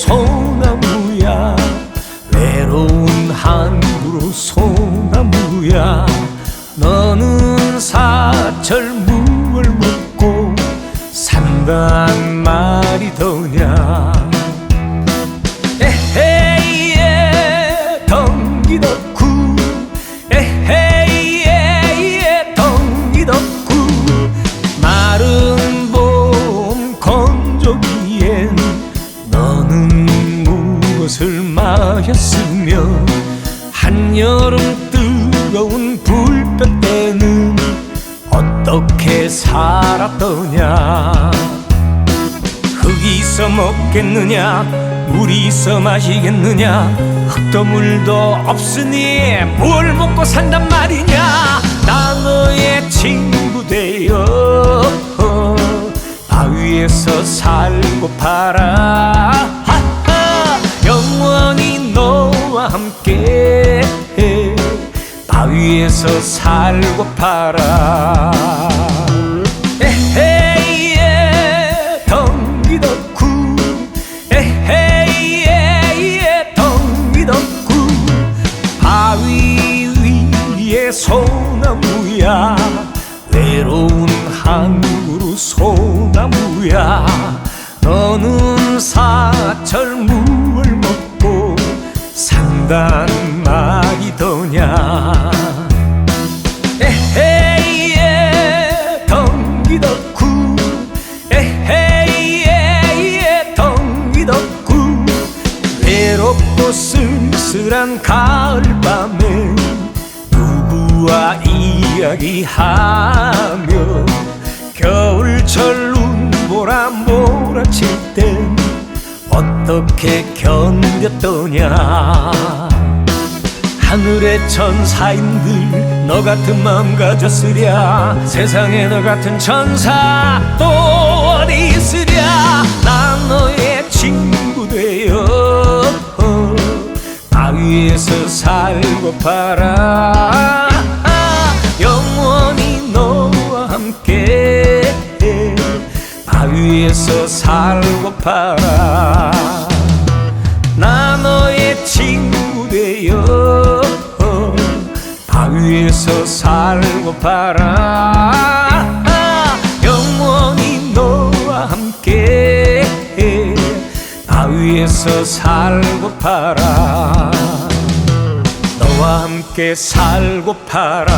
소나무야. 외로운 항구로 소나무야. 너는 사철 무얼 먹고 산단 말이더냐. 에헤이에 덩기덕 너는 무엇을 마셨으며 한여름 뜨거운 불볕 때는 어떻게 살았더냐? 흙이 있어 먹겠느냐? 물이 있어 마시겠느냐? 흙도 물도 없으니 뭘 먹고 산단 말이냐? 나 너의 친구 되어 너와 함께 바위에서 살고파라 에헤이에 덩기덕구 에헤이에 덩기덕구 바위 위에 소나무야. 외로운 항구로 소나무야. 너는 사철 무얼 먹고 산단 말이더냐? 에헤이에 덩기덕구 에헤이에 덩기덕구 외롭고 쓸쓸한 가을밤에 누구와 이야기하며 겨울철 눈보라 몰아칠 땐 어떻게 견뎠더냐? 하늘의 천사인들 너 같은 마음 가졌으랴. 세상에 너 같은 천사 또 어디 있으랴? 난 너의 친구 되어 바위에서 살고파라 위에서 살고파라 나 너의 친구 되어 바위에서 살고파라 영원히 너와 함께 바위에서 살고파라 너와 함께 살고파라